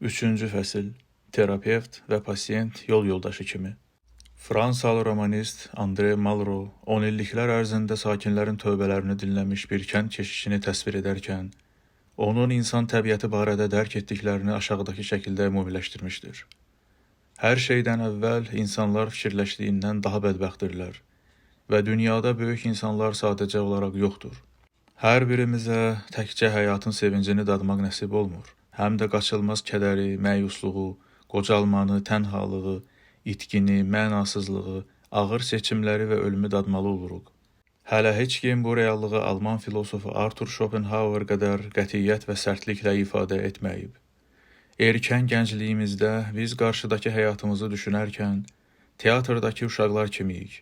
Üçüncü fəsil Terapevt və pasiyent yol yoldaşı kimi. Fransalı romanist Andre Malraux 10 illiklər ərzində sakinlərin tövbələrini dinləmiş bir kənd keşişini təsvir edərkən, onun insan təbiəti barədə dərk etdiklərini aşağıdakı şəkildə ümumiləşdirmişdir. Hər şeydən əvvəl insanlar fikirləşdiyindən daha bədbəxtdirlər və dünyada böyük insanlar sadəcə olaraq yoxdur. Hər birimizə təkcə həyatın sevincini dadmaq nəsib olmur. Həm də qaçılmaz kədəri, məyusluğu, qocalmanı, tənhalığı, itkini, mənasızlığı, ağır seçimləri və ölümü dadmalı oluruq. Hələ heç kim bu reallığı Alman filosofu Arthur Schopenhauer qədər qətiyyət və sərtliklə ifadə etməyib. Erkən gəncliyimizdə biz qarşıdakı həyatımızı düşünərkən teatrdakı uşaqlar kimiyik.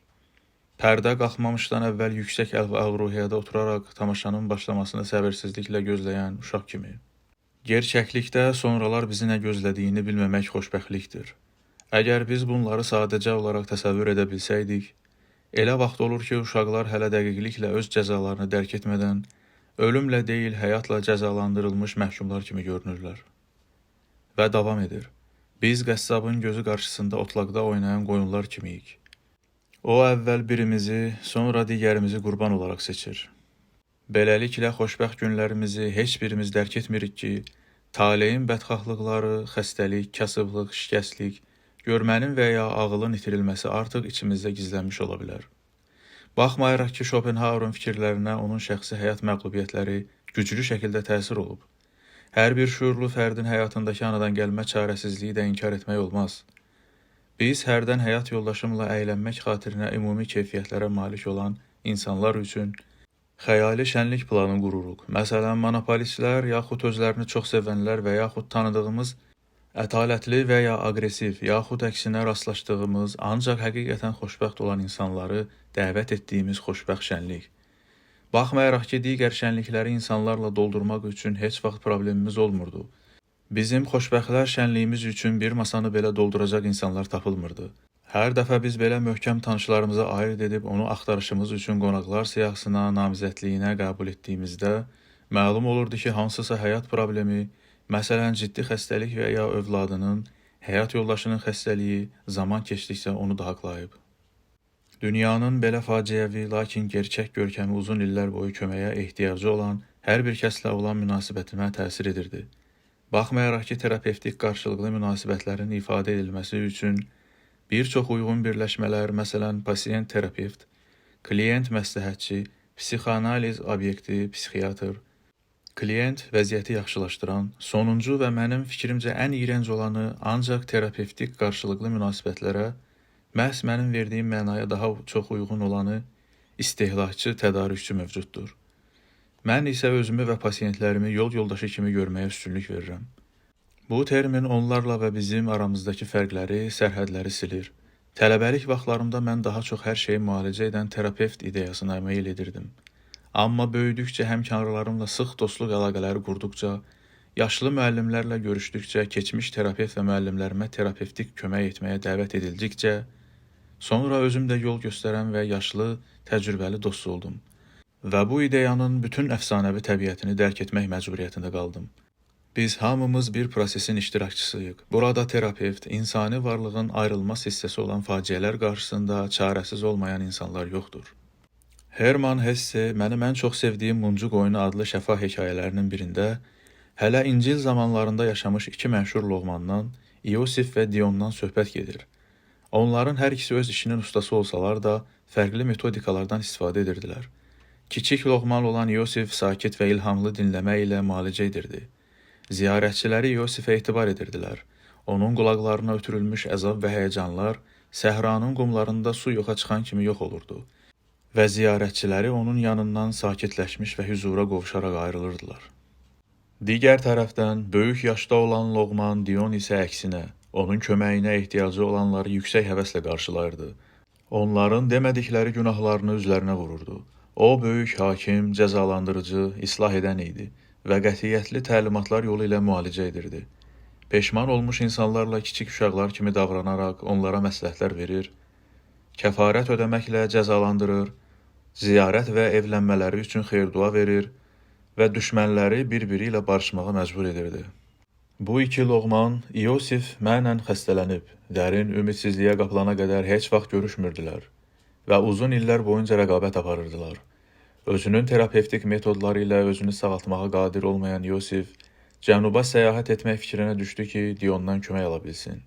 Pərdə qalxmamışdan əvvəl yüksək əlv-ruhiyyədə oturaraq tamaşanın başlamasını səbirsizliklə gözləyən uşaq kimi. Gerçəklikdə sonralar bizi nə gözlədiyini bilməmək xoşbəxtlikdir. Əgər biz bunları sadəcə olaraq təsəvvür edə bilsəydik, elə vaxt olur ki, uşaqlar hələ dəqiqliklə öz cəzalarını dərk etmədən ölümlə deyil, həyatla cəzalandırılmış məhkumlar kimi görünürlər. Və davam edir. Biz qəssabın gözü qarşısında otlaqda oynayan qoyunlar kimiyik. O əvvəl birimizi, sonra digərimizi qurban olaraq seçir. Beləliklə xoşbəxt günlərimizi heç birimiz dərk etmirik ki, taleyin bədxahlıqları, xəstəlik, kasıblıq, şikəstlik, görmənin və ya ağılın itirilməsi artıq içimizdə gizlənmiş ola bilər. Baxmayaraq ki, Schopenhauer'un fikirlərinə onun şəxsi həyat məğlubiyyətləri güclü şəkildə təsir olub. Hər bir şuurlu fərdin həyatındakı anadan gəlmə çarəsizliyi də inkar etmək olmaz. Biz hərdən həyat yoldaşımla əylənmək xatirinə ümumi keyfiyyətlərə malik olan insanlar üçün xəyali şənlik planı qururuq. Məsələn, monopolistlər, yaxud özlərini çox sevənlər və yaxud tanıdığımız ətalətli və ya aqressiv, yaxud əksinə rastlaşdığımız, ancaq həqiqətən xoşbəxt olan insanları dəvət etdiyimiz xoşbəxt şənlik. Baxmayaraq ki, digər şənlikləri insanlarla doldurmaq üçün heç vaxt problemimiz olmurdu. Bizim xoşbəxtlər şənliyimiz üçün bir masanı belə dolduracaq insanlar tapılmırdı. Hər dəfə biz belə möhkəm tanışlarımızı ayırd edib onu axtarışımız üçün qonaqlar siyahısına, namizədliyinə qəbul etdiyimizdə məlum olurdu ki, hansısa həyat problemi, məsələn ciddi xəstəlik və ya övladının, həyat yoldaşının xəstəliyi zaman keçdikcə onu da haqlayıb. Dünyanın belə faciəvi, lakin gerçək görkəmi uzun illər boyu köməyə ehtiyacı olan hər bir kəslə olan münasibətimə təsir edirdi. Baxmayaraq ki, terapevtik qarşılıqlı münasibətlərin ifadə edilməsi üçün bir çox uyğun birləşmələr, məsələn, pasiyent terapevt, klient məsləhətçi, psixoanaliz obyekti, psixiatr, klient vəziyyəti yaxşılaşdıran, sonuncu və mənim fikrimcə ən iyrənc olanı ancaq terapevtik qarşılıqlı münasibətlərə məhz mənim verdiyim mənaya daha çox uyğun olanı istehlakçı, tədarükçü mövcuddur. Mən isə özümü və pasiyentlərimi yol yoldaşı kimi görməyə üstünlük verirəm. Bu termin onlarla və bizim aramızdakı fərqləri, sərhədləri silir. Tələbəlik vaxtlarımda mən daha çox hər şeyi müalicə edən terapevt ideyasına meyl edirdim. Amma böyüdükcə həmkarlarımla sıx dostluq əlaqələri qurduqca, yaşlı müəllimlərlə görüşdükcə, keçmiş terapevt və müəllimlərimə terapevtik kömək etməyə dəvət edildikcə, sonra özüm də yol göstərən və yaşlı, təcrübəli dost oldum və bu ideyanın bütün əfsanəvi təbiətini dərk etmək məcburiyyətində qaldım. Biz hamımız bir prosesin iştirakçısıyıq. Burada terapevt insani varlığın ayrılmaz hissəsi olan faciələr qarşısında çarəsiz olmayan insanlar yoxdur. Herman Hesse mənim ən çox sevdiyim Muncu Qoyunu adlı şəfa hekayələrinin birində hələ İncil zamanlarında yaşamış iki məşhur loğmandan, İosif və Diondan söhbət gedir. Onların hər ikisi öz işinin ustası olsalar da, fərqli metodikalardan istifadə edirdilər. Kiçik loğman olan Yosif sakit və ilhamlı dinləmə ilə müalicə edirdi. Ziyarətçiləri Yosifə etibar edirdilər. Onun qulaqlarına ötürülmüş əzab və həyəcanlar səhranın qumlarında su yoxa çıxan kimi yox olurdu və ziyarətçiləri onun yanından sakitləşmiş və hüzura qovuşaraq ayrılırdılar. Digər tərəfdən böyük yaşda olan Loğman Dion isə əksinə, onun köməyinə ehtiyacı olanları yüksək həvəslə qarşılayırdı. Onların demədikləri günahlarını üzlərinə vururdu. O böyük hakim, cəzalandırıcı, islah edən idi və qətiyyətli təlimatlar yolu ilə müalicə edirdi. Peşman olmuş insanlarla kiçik uşaqlar kimi davranaraq onlara məsləhətlər verir, kəfarət ödəməklə cəzalandırır, ziyarət və evlənmələri üçün xeyir-dua verir və düşmənləri bir-biri ilə barışmağa məcbur edirdi. Bu iki loğman İosif mənlə xəstələnib, dərin ümidsizliyə qapılana qədər heç vaxt görüşmürdülər və uzun illər boyunca rəqabət aparırdılar. Özünün terapevtik metodları ilə özünü sağaltmağa qadir olmayan Yosif cənuba səyahət etmək fikrinə düşdü ki, Diondan kömək ala bilsin.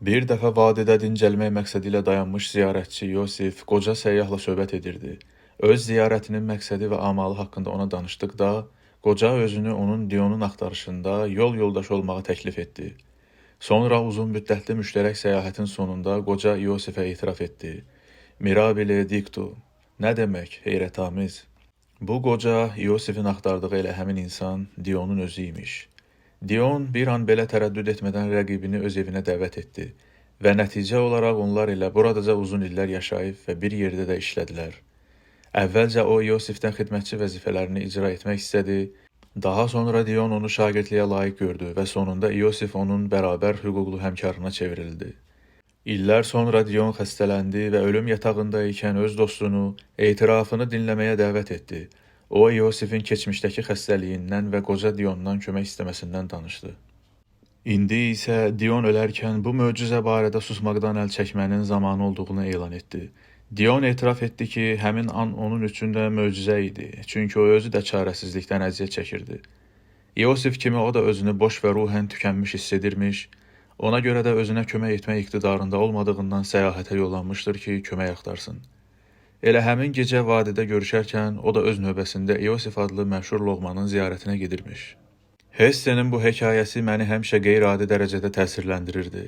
Bir dəfə vadidə dincəlmək məqsədi ilə dayanmış ziyarətçi Yosif qoca səyyahla söhbət edirdi. Öz ziyarətinin məqsədi və amalı haqqında ona danışdıqda, qoca özünü onun Dionun axtarışında yol yoldaşı olmağı təklif etdi. Sonra uzun müddətli müştərək səyahətin sonunda qoca Yosifə etiraf etdi. Mirabile dictu. Nə demək? Heyrətamiz. Bu qoca Yosifin axtardığı elə həmin insan Dionun özü imiş. Dion bir an belə tərəddüd etmədən rəqibini öz evinə dəvət etdi və nəticə olaraq onlar ilə buradaca uzun illər yaşayıb və bir yerdə də işlədilər. Əvvəlcə o Yosifdən xidmətçi vəzifələrini icra etmək istədi, daha sonra Dion onu şagirdliyə layiq gördü və sonunda Yosif onun bərabər hüquqlu həmkarına çevrildi. İllər sonra Dion xəstələndi və ölüm yatağında ikən öz dostunu etirafını dinləməyə dəvət etdi. O Yosifin keçmişdəki xəstəliyindən və qoca Diondan kömək istəməsindən danışdı. İndi isə Dion ölərkən bu möcüzə barədə susmaqdan əl çəkmənin zamanı olduğunu elan etdi. Dion etiraf etdi ki, həmin an onun üçün də möcüzə idi, çünki o özü də çarəsizlikdən əziyyət çəkirdi. Yosif kimi o da özünü boş və ruhən tükənmiş hiss edirmiş, ona görə də özünə kömək etmək iqtidarında olmadığından səyahətə yollanmışdır ki, kömək axtarsın. Elə həmin gecə vadidə görüşərkən o da öz növbəsində Yosif adlı məşhur loğmanın ziyarətinə gedirmiş. Hessenin bu hekayəsi məni həmişə qeyri-adi dərəcədə təsirləndirirdi.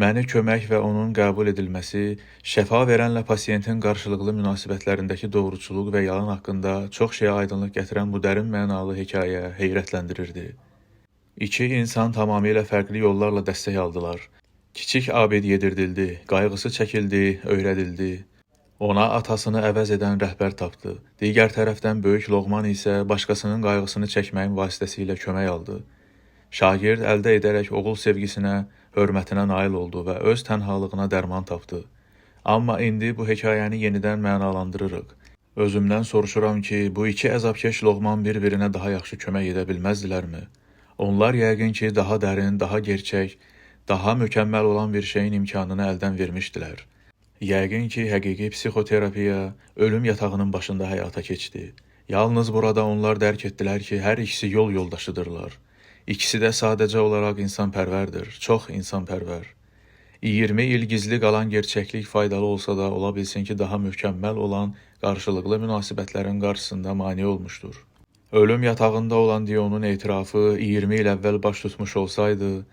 Məni kömək və onun qəbul edilməsi, şəfa verənlə pasiyentin qarşılıqlı münasibətlərindəki doğruçuluq və yalan haqqında çox şeyə aydınlıq gətirən bu dərin mənalı hekayə heyrətləndirirdi. İki insan tamamilə fərqli yollarla dəstək aldılar. Kiçik Abid yedirdildi, qayğısı çəkildi, öyrədildi. Ona atasını əvəz edən rəhbər tapdı. Digər tərəfdən böyük Loğman isə başqasının qayğısını çəkməyin vasitəsilə kömək aldı. Şagird əldə edərək oğul sevgisinə, hörmətinə nail oldu və öz tənhalığına dərman tapdı. Amma indi bu hekayəni yenidən mənalandırırıq. Özümdən soruşuram ki, bu iki əzabkeş Loğman bir-birinə daha yaxşı kömək edə bilməzdilərmi? Onlar yəqin ki, daha dərin, daha gerçək, daha mükəmməl olan bir şeyin imkanını əldən vermişdilər. Yəqin ki, həqiqi psixoterapiya ölüm yatağının başında həyata keçdi. Yalnız burada onlar dərk etdilər ki, hər ikisi yol yoldaşıdırlar. İkisi də sadəcə olaraq insanpərvərdir, çox insanpərvər. 20 il gizli qalan gerçəklik faydalı olsa da, ola bilsin ki, daha mükəmməl olan qarşılıqlı münasibətlərin qarşısında mane olmuşdur. Ölüm yatağında olan Dionun etirafı 20 il əvvəl baş tutmuş olsaydı,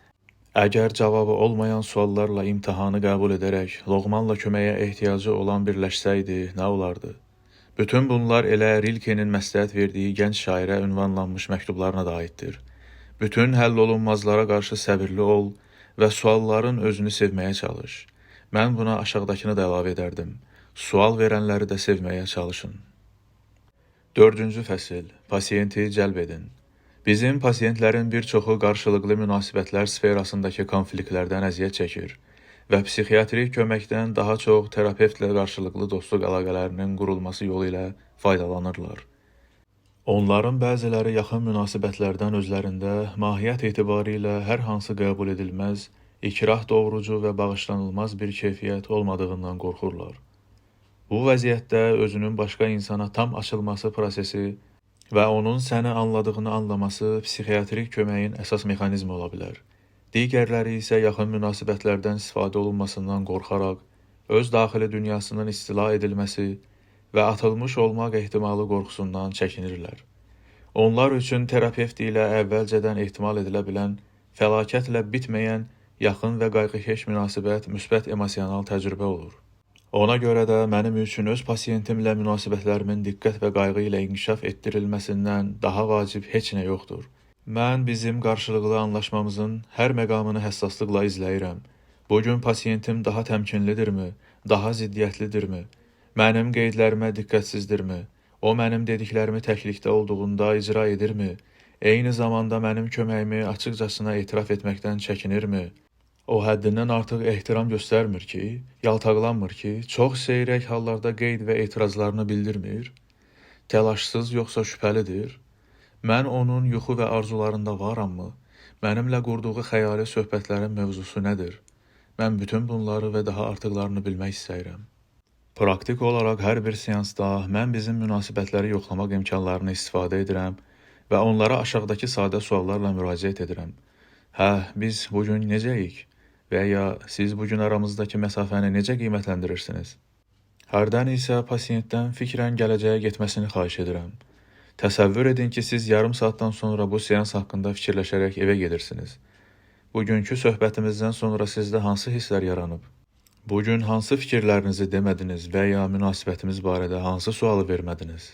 Əgər cavabı olmayan suallarla imtahanı qəbul edərək Loğmanla köməyə ehtiyacı olan birləşsəydi, nə olardı? Bütün bunlar elə Rilkenin məsləhət verdiyi gənc şairə ünvanlanmış məktublarına da aiddir. Bütün həll olunmazlara qarşı səbirli ol və sualların özünü sevməyə çalış. Mən buna aşağıdakını da əlavə edərdim. Sual verənləri də sevməyə çalışın. 4-cü fəsil. Pasiyenti cəlb edin. Bizim pasiyentlərin bir çoxu qarşılıqlı münasibətlər sferasındakı konfliktlərdən əziyyət çəkir və psixiatrik köməkdən daha çox terapevtlə qarşılıqlı dostluq əlaqələrinin qurulması yolu ilə faydalanırlar. Onların bəziləri yaxın münasibətlərdən özlərində mahiyyət etibarilə hər hansı qəbul edilməz, ikrah doğrucu və bağışlanılmaz bir keyfiyyət olmadığından qorxurlar. Bu vəziyyətdə özünün başqa insana tam açılması prosesi və onun səni anladığını anlaması psixiatrik köməyin əsas mexanizmi ola bilər. Digərləri isə yaxın münasibətlərdən istifadə olunmasından qorxaraq, öz daxili dünyasının istila edilməsi və atılmış olmaq ehtimalı qorxusundan çəkinirlər. Onlar üçün terapevt ilə əvvəlcədən ehtimal edilə bilən fəlakətlə bitməyən yaxın və qayğıkeş münasibət müsbət emosional təcrübə olur. Ona görə də mənim üçün öz pasiyentimlə münasibətlərimin diqqət və qayğı ilə inkişaf etdirilməsindən daha vacib heç nə yoxdur. Mən bizim qarşılıqlı anlaşmamızın hər məqamını həssaslıqla izləyirəm. Bu gün pasiyentim daha təmkinlidirmi, daha ziddiyyətlidirmi? Mənim qeydlərimə diqqətsizdirmi? O mənim dediklərimi təklikdə olduğunda icra edirmi? Eyni zamanda mənim köməyimi açıqcasına etiraf etməkdən çəkinirmi? O həddindən artıq ehtiram göstərmir ki, yaltaqlanmır ki, çox seyrək hallarda qeyd və etirazlarını bildirmir, təlaşsız yoxsa şübhəlidir. Mən onun yuxu və arzularında varamı? Mənimlə qurduğu xəyali söhbətlərin mövzusu nədir? Mən bütün bunları və daha artıqlarını bilmək istəyirəm. Praktik olaraq hər bir seansda mən bizim münasibətləri yoxlamaq imkanlarını istifadə edirəm və onlara aşağıdakı sadə suallarla müraciət edirəm. Hə, biz bu gün necəyik? Və ya siz bu gün aramızdakı məsafəni necə qiymətləndirirsiniz? Hərdən isə pasiyentdən fikrən gələcəyə getməsini xahiş edirəm. Təsəvvür edin ki, siz yarım saatdan sonra bu seans haqqında fikirləşərək evə gedirsiniz. Bugünkü söhbətimizdən sonra sizdə hansı hisslər yaranıb? Bu gün hansı fikirlərinizi demədiniz və ya münasibətimiz barədə hansı sualı vermədiniz?